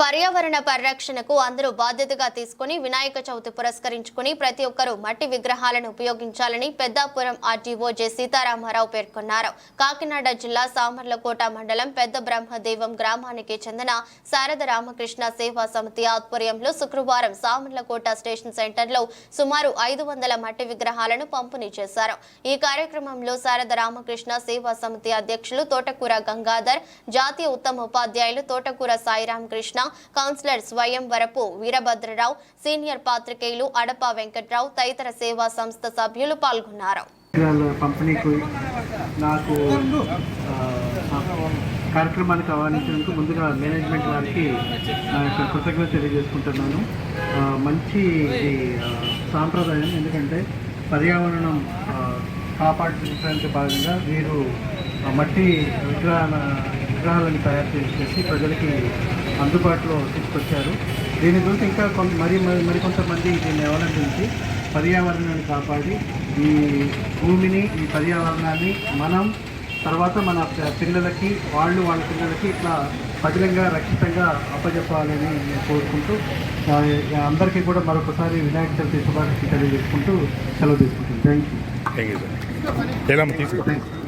పర్యావరణ పరిరక్షణకు అందరూ బాధ్యతగా తీసుకుని వినాయక చవితి పురస్కరించుకుని ప్రతి ఒక్కరూ మట్టి విగ్రహాలను ఉపయోగించాలని పెద్దాపురం ఆర్టీఓ జె సీతారామారావు పేర్కొన్నారు. కాకినాడ జిల్లా సామర్లకోట మండలం పెద్ద బ్రహ్మదేవం గ్రామానికి చెందిన శారద రామకృష్ణ సేవా సమితి ఆధ్వర్యంలో శుక్రవారం సామర్లకోట స్టేషన్ సెంటర్లో సుమారు ఐదు వందల మట్టి విగ్రహాలను పంపిణీ చేశారు. ఈ కార్యక్రమంలో శారద రామకృష్ణ సేవా సమితి అధ్యక్షులు తోటకూర గంగాధర్ జాతీయ ఉత్తమ ఉపాధ్యాయులు తోటకూర సాయిరాం కౌన్సిలర్ స్వయం వరపు వీరభద్రరావు సీనియర్ పాత్రికేయులు అడప వెంకట్రావు తదితర సేవా సంస్థ సభ్యులు పాల్గొన్నారు. నాకు కార్యక్రమానికి ఆహ్వానించినందుకు ముందుగా మేనేజ్మెంట్ వారికి నా యొక్క కృతజ్ఞత తెలియజేసుకుంటున్నాను. మంచి సాంప్రదాయం ఎందుకంటే పర్యావరణం ఆ, భాగంగా వీరు మట్టి విగ్రహాల విగ్రహాలను తయారు చేసి ప్రజలకి అందుబాటులో తీసుకొచ్చారు. దీని గురించి ఇంకా కొంత మరి మరి మరికొంతమంది దీన్ని అవలంబించి పర్యావరణాన్ని కాపాడి ఈ భూమిని ఈ పర్యావరణాన్ని మనం తర్వాత మన పిల్లలకి వాళ్ళు వాళ్ళ పిల్లలకి ఇట్లా పదిలంగా రక్షితంగా అప్పచెప్పాలని నేను కోరుకుంటూ అందరికీ కూడా మరొకసారి వినాయక చవితి శుభాకాంక్షలు తెలియజేసుకుంటూ సెలవు తీసుకుంటాను thank you thank you sir